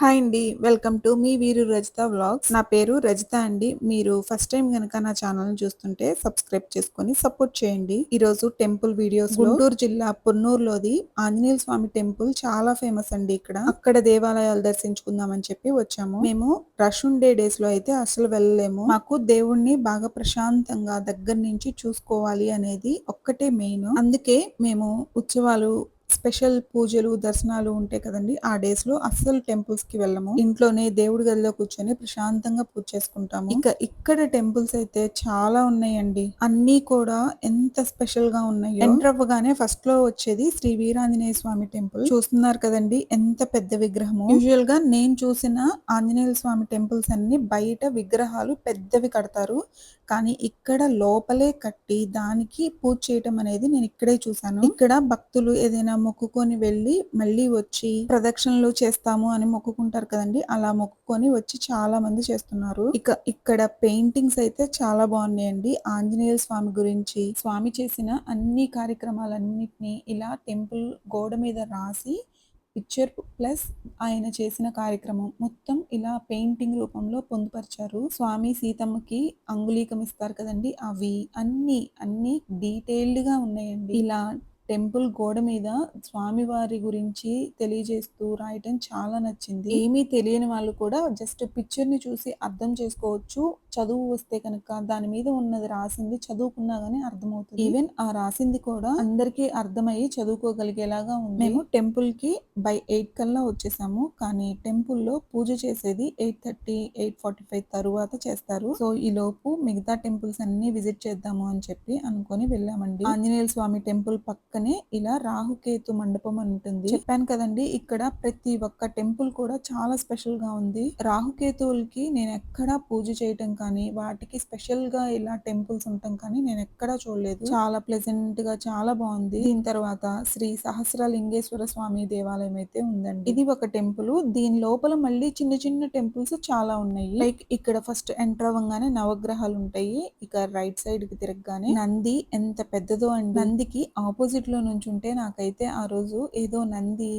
Hi అండి. Welcome to me వీరు Rajitha vlogs. నా పేరు రజిత అండి. మీరు ఫస్ట్ టైం గనక నా ఛానల్ చూస్తుంటే సబ్స్క్రైబ్ చేసుకొని సపోర్ట్ చేయండి. ఈ రోజు టెంపుల్ వీడియోస్ గుంటూరు జిల్లా పొన్నూరులోది ఆంజనేయ స్వామి టెంపుల్ చాలా ఫేమస్ అండి ఇక్కడ. అక్కడ దేవాలయాలు దర్శించుకుందామని చెప్పి వచ్చాము. మేము రష్ ఉండే డేస్లో అయితే అసలు వెళ్ళలేము. మాకు దేవుణ్ణి బాగా ప్రశాంతంగా దగ్గర నుంచి చూసుకోవాలి అనేది ఒక్కటే మెయిన్ అందుకే మేము ఉత్సవాలు స్పెషల్ పూజలు దర్శనాలు ఉంటాయి కదండి ఆ డేస్లో అస్సలు టెంపుల్స్కి వెళ్ళము. ఇంట్లోనే దేవుడి గదిలో కూర్చొని ప్రశాంతంగా పూజ చేసుకుంటాము. ఇంకా ఇక్కడ టెంపుల్స్ అయితే చాలా ఉన్నాయండి. అన్ని కూడా ఎంత స్పెషల్గా ఉన్నాయి ఎంటర్ అవ్వగానే ఫస్ట్లో వచ్చేది శ్రీ వీరాంజనేయ స్వామి టెంపుల్. చూస్తున్నారు కదండి ఎంత పెద్ద విగ్రహము. యూజువల్గా నేను చూసిన ఆంజనేయ స్వామి టెంపుల్స్ అన్ని బయట విగ్రహాలు పెద్దవి కడతారు. కానీ ఇక్కడ లోపలే కట్టి దానికి పూజ చేయటం అనేది నేను ఇక్కడే చూసాను ఇక్కడ భక్తులు ఏదైనా మొక్కుకొని వెళ్ళి మళ్ళీ వచ్చి ప్రదక్షిణలు చేస్తాము అని మొక్కుకుంటారు కదండి. అలా మొక్కుకొని వచ్చి చాలా మంది చేస్తున్నారు. ఇక ఇక్కడ పెయింటింగ్స్ అయితే చాలా బాగున్నాయండి. ఆంజనేయ స్వామి గురించి స్వామి చేసిన అన్ని కార్యక్రమాలన్నిటినీ ఇలా టెంపుల్ గోడ మీద రాసి పిక్చర్ ప్లస్ ఆయన చేసిన కార్యక్రమం. మొత్తం ఇలా పెయింటింగ్ రూపంలో పొందుపరిచారు. స్వామి సీతమ్మకి అంగుళీకం ఇస్తారు కదండి. అవి అన్ని అన్ని డీటెయిల్డ్గా ఉన్నాయండి. ఇలా టెంపుల్ గోడ మీద స్వామివారి గురించి తెలియజేస్తూ రాయటం చాలా నచ్చింది. ఏమీ తెలియని వాళ్ళు కూడా జస్ట్ పిక్చర్ని చూసి అర్థం చేసుకోవచ్చు. చదువు వస్తే కనుక దాని మీద ఉన్నది రాసింది చదువుకున్నా గానీ అర్థమవుతుంది. ఈవెన్ ఆ రాసింది కూడా అందరికీ అర్థమయ్యి చదువుకోగలిగేలాగా ఉంది. మేము టెంపుల్కి బై ఎయిట్ కల్లా వచ్చేసాము. కానీ టెంపుల్లో పూజ చేసేది eight thirty eight forty five తరువాత చేస్తారు. సో ఈ లోపు మిగతా టెంపుల్స్ అన్ని విజిట్ చేద్దాము అని చెప్పి అనుకొని వెళ్ళామండి. ఆంజనేయ స్వామి టెంపుల్ పక్క పక్కనే ఇలా రాహుకేతు మండపం అని ఉంటుంది. చెప్పాను కదండి ఇక్కడ ప్రతి ఒక్క టెంపుల్ కూడా చాలా స్పెషల్గా ఉంది. రాహుకేతువులకి నేను ఎక్కడా పూజ చేయటం కానీ వాటికి స్పెషల్గా ఇలా టెంపుల్స్ ఉండటం కానీ నేను ఎక్కడా చూడలేదు. చాలా ప్లెజెంట్గా చాలా బాగుంది. దీని తర్వాత శ్రీ సహస్రలింగేశ్వర స్వామి దేవాలయం అయితే ఉందండి. ఇది ఒక టెంపుల్. దీని లోపల మళ్ళీ చిన్న చిన్న టెంపుల్స్ చాలా ఉన్నాయి. లైక్ ఇక్కడ ఫస్ట్ ఎంటర్ అవ్వగానే నవగ్రహాలు ఉంటాయి. ఇక రైట్ సైడ్కి తిరగగానే నంది ఎంత పెద్దదో అండి. నందికి ఆపోజిట్ చెట్టులో నుంచి ఉంటే నాకైతే ఆ రోజు ఏదో నంది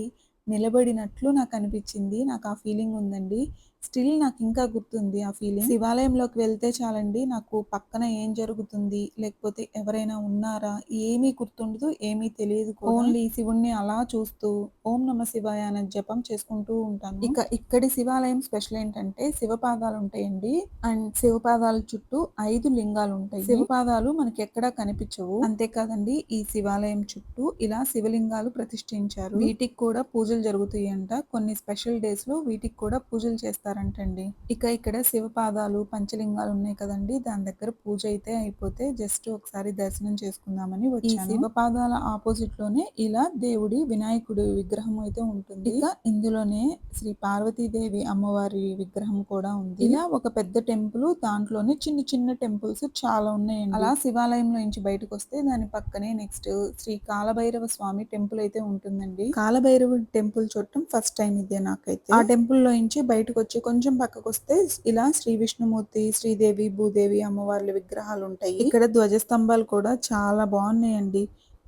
నిలబడినట్లు నాకు అనిపించింది నాకు ఆ ఫీలింగ్ ఉందండి స్టిల్ నాకు ఇంకా గుర్తుంది ఆ ఫీలింగ్ శివాలయంలోకి వెళ్తే చాలండి నాకు పక్కన ఏం జరుగుతుంది లేకపోతే ఎవరైనా ఉన్నారా ఏమీ గుర్తుండదు ఏమీ తెలియదు ఓన్లీ శివుణ్ణి అలా చూస్తూ ఓం నమ శివాయ అనే జపం చేసుకుంటూ ఉంటాను. ఇక ఇక్కడి శివాలయం స్పెషల్ ఏంటంటే శివపాదాలు ఉంటాయండి అండ్ శివపాదాల చుట్టూ ఐదు లింగాలు ఉంటాయి శివపాదాలు మనకి ఎక్కడా కనిపించవు. అంతేకాదండి ఈ శివాలయం చుట్టూ ఇలా శివలింగాలు ప్రతిష్ఠించారు. వీటికి కూడా పూజలు జరుగుతాయి అంట కొన్ని స్పెషల్ డేస్లో వీటికి కూడా పూజలు చేస్తారు. చేస్తారంటండి. ఇక ఇక్కడ శివపాదాలు పంచలింగాలు ఉన్నాయి కదండి. దాని దగ్గర పూజ అయితే అయిపోతే జస్ట్ ఒకసారి దర్శనం చేసుకుందామని వచ్చి శివపాదాల ఆపోజిట్లోనే ఇలా దేవుడి వినాయకుడి విగ్రహం అయితే ఉంటుంది. ఇక ఇందులోనే శ్రీ పార్వతీదేవి అమ్మవారి విగ్రహం కూడా ఉంది. ఇలా ఒక పెద్ద టెంపుల్ దాంట్లోనే చిన్న చిన్న టెంపుల్స్ చాలా ఉన్నాయండి. అలా శివాలయంలో నుంచి బయటకు వస్తే దాని పక్కనే నెక్స్ట్ శ్రీ కాలభైరవ స్వామి టెంపుల్ అయితే ఉంటుందండి. కాలభైరవ టెంపుల్ చూడటం ఫస్ట్ టైం ఇదే నాకైతే. ఆ టెంపుల్లో నుంచి బయటకు వచ్చి కొంచెం పక్కకు వస్తే ఇలా శ్రీ విష్ణుమూర్తి శ్రీదేవి భూదేవి అమ్మవార్ల విగ్రహాలు ఉంటాయి ఇక్కడ ధ్వజస్తంభాలు కూడా చాలా బాగున్నాయండి.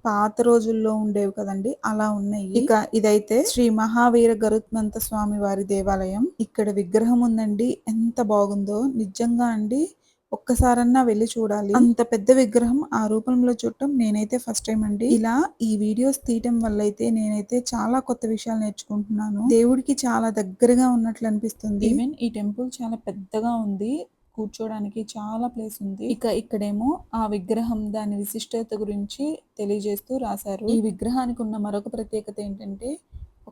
పాత రోజుల్లో ఉండేవి కదండి అలా ఉన్నాయి. ఇక ఇదైతే శ్రీ మహావీర గరుత్మంత స్వామి వారి దేవాలయం. ఇక్కడ విగ్రహం ఉందండి ఎంత బాగుందో. నిజంగా అండి ఒక్కసారన్నా వెళ్ళి చూడాలి. అంత పెద్ద విగ్రహం ఆ రూపంలో చూడటం నేనైతే ఫస్ట్ టైం అండి. ఇలా ఈ వీడియోస్ తీయటం వల్ల అయితే నేనైతే చాలా కొత్త విషయాలు నేర్చుకుంటున్నాను. దేవుడికి చాలా దగ్గరగా ఉన్నట్లు అనిపిస్తుంది. ఈవెన్ ఈ టెంపుల్ చాలా పెద్దగా ఉంది. కూర్చోడానికి చాలా ప్లేస్ ఉంది. ఇక ఇక్కడేమో ఆ విగ్రహం దాని విశిష్టత గురించి తెలియజేస్తూ రాశారు. ఈ విగ్రహానికి ఉన్న మరొక ప్రత్యేకత ఏంటంటే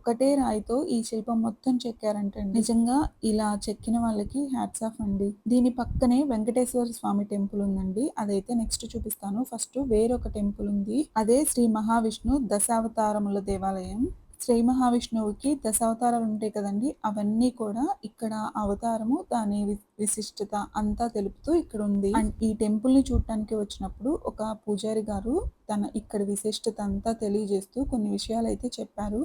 ఒకటే రాయితో ఈ శిల్పం మొత్తం చెక్కారంటండి నిజంగా ఇలా చెక్కిన వాళ్ళకి హ్యాట్స్ ఆఫ్ అండి. దీని పక్కనే వెంకటేశ్వర స్వామి టెంపుల్ ఉందండి. అదైతే నెక్స్ట్ చూపిస్తాను. ఫస్ట్ వేరొక టెంపుల్ ఉంది. అదే శ్రీ మహావిష్ణు దశావతారముల దేవాలయం. శ్రీ మహావిష్ణువుకి దశావతారాలు ఉంటాయి కదండి అవన్నీ కూడా ఇక్కడ అవతారము దాని విశిష్టత అంతా తెలుపుతూ ఇక్కడ ఉంది అండ్ ఈ టెంపుల్ని చూడటానికి వచ్చినప్పుడు ఒక పూజారి గారు తన ఇక్కడ విశిష్టత అంతా తెలియజేస్తూ కొన్ని విషయాలు అయితే చెప్పారు.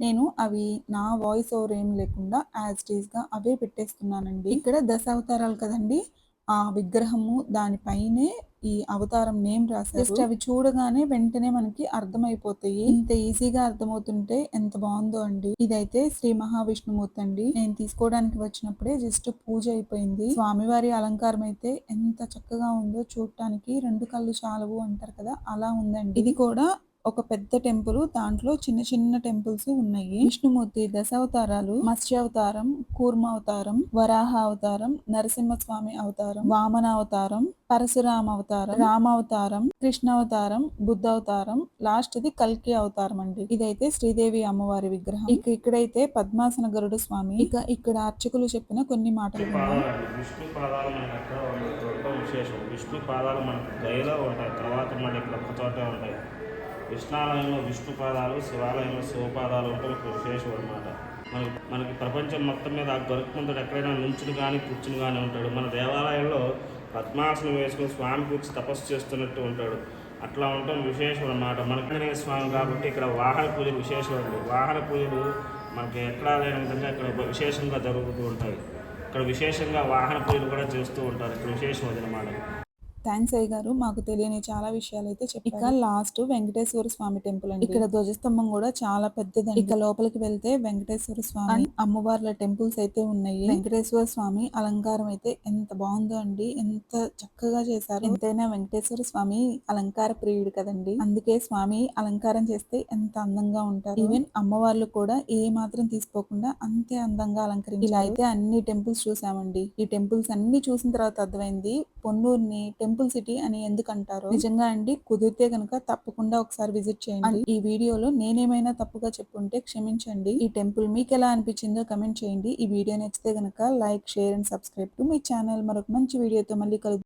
నేను అవి నా వాయిస్ ఓవర్ ఏం లేకుండా యాజ్ టీజ్గా అవే పెట్టేస్తున్నానండి. ఇక్కడ దశావతారాలు కదండి ఆ విగ్రహము దానిపైనే ఈ అవతారం నేమ్ రాశారు. జస్ట్ అవి చూడగానే వెంటనే మనకి అర్థమైపోతాయి. ఇంత ఈజీగా అర్థమవుతుంటే ఎంత బాగుందో అండి. ఇదైతే శ్రీ మహావిష్ణుమూర్తి అండి. నేను తీసుకోవడానికి వచ్చినప్పుడే జస్ట్ పూజ అయిపోయింది. స్వామివారి అలంకారం అయితే ఎంత చక్కగా ఉందో చూడటానికి రెండు కళ్ళు చాలవు అంటారు కదా అలా ఉందండి. ఇది కూడా ఒక పెద్ద టెంపుల్ దాంట్లో చిన్న చిన్న టెంపుల్స్ ఉన్నాయి. విష్ణుమూర్తి దశావతారాలు మత్స్యావతారం కూర్మ అవతారం వరాహ అవతారం నరసింహస్వామి అవతారం వామన అవతారం పరశురామ అవతారం రామ అవతారం కృష్ణ అవతారం బుద్ధ అవతారం లాస్ట్ ది కల్కి అవతారం అండి. ఇదైతే శ్రీదేవి అమ్మవారి విగ్రహం. ఇక ఇక్కడైతే పద్మాసన గరుడు స్వామి. ఇక ఇక్కడ అర్చకులు చెప్పిన కొన్ని మాటలు విష్ణు పాదాలు మనకి విష్ణు పాదాలు ఉంటాయి. తర్వాత ఇక్కడ చోటే ఉంటాయి. కృష్ణాలయంలో విష్ణు పాదాలు శివాలయంలో శివపాదాలు ఉంటాయి. ఒక విశేషం అనమాట మనకి మనకి ప్రపంచం మొత్తం మీద ఆ గరుత్మంతుడు ఎక్కడైనా నుంచుని కానీ కూర్చుని కానీ ఉంటాడు. మన దేవాలయంలో పద్మాసనం వేసుకుని స్వామి కూర్చి తపస్సు చేస్తున్నట్టు ఉంటాడు. అట్లా ఉండటం విశేషం అనమాట మనకి స్వామి కాబట్టి ఇక్కడ వాహన పూజలు విశేషం అండి. వాహన పూజలు మనకి ఎక్కడా లేని విధంగా ఇక్కడ విశేషంగా జరుగుతూ ఉంటాయి. ఇక్కడ విశేషంగా వాహన పూజలు కూడా చేస్తూ ఉంటారు. ఇక్కడ విశేషం అది అనమాట థ్యాంక్స్ అయ్య గారు. మాకు తెలియని చాలా విషయాలు అయితే చెప్పారు. ఇక లాస్ట్ వెంకటేశ్వర స్వామి టెంపుల్ అండి. ఇక్కడ ధ్వజస్తంభం కూడా చాలా పెద్దది ఇక లోపలికి వెళ్తే వెంకటేశ్వర స్వామి అమ్మవార్ల టెంపుల్స్ అయితే ఉన్నాయి. వెంకటేశ్వర స్వామి అలంకారం అయితే ఎంత బాగుందో అండి. ఎంత చక్కగా చేశారు. ఎంతైనా వెంకటేశ్వర స్వామి అలంకార ప్రియుడు కదండి. అందుకే స్వామి అలంకారం చేస్తే ఎంత అందంగా ఉంటారు. ఈవెన్ అమ్మవార్లు కూడా ఏ మాత్రం తీసుకోకుండా అంతే అందంగా అలంకరించారు. ఇలా అయితే అన్ని టెంపుల్స్ చూసామండి. ఈ టెంపుల్స్ అన్ని చూసిన తర్వాత అర్థమైంది. పొన్నూరుని టెంపుల్ సిటీ అని ఎందుకు అంటారో నిజంగా అండి. కుదిరితే గనక తప్పకుండా ఒకసారి విజిట్ చేయండి. ఈ వీడియోలో నేనేమైనా తప్పుగా చెప్పుంటే క్షమించండి. ఈ టెంపుల్ మీకు ఎలా అనిపించిందో కమెంట్ చేయండి. ఈ వీడియో నచ్చితే గనక like share and subscribe to me channel. మరొక మంచి వీడియోతో మళ్ళీ కలుద్దాం.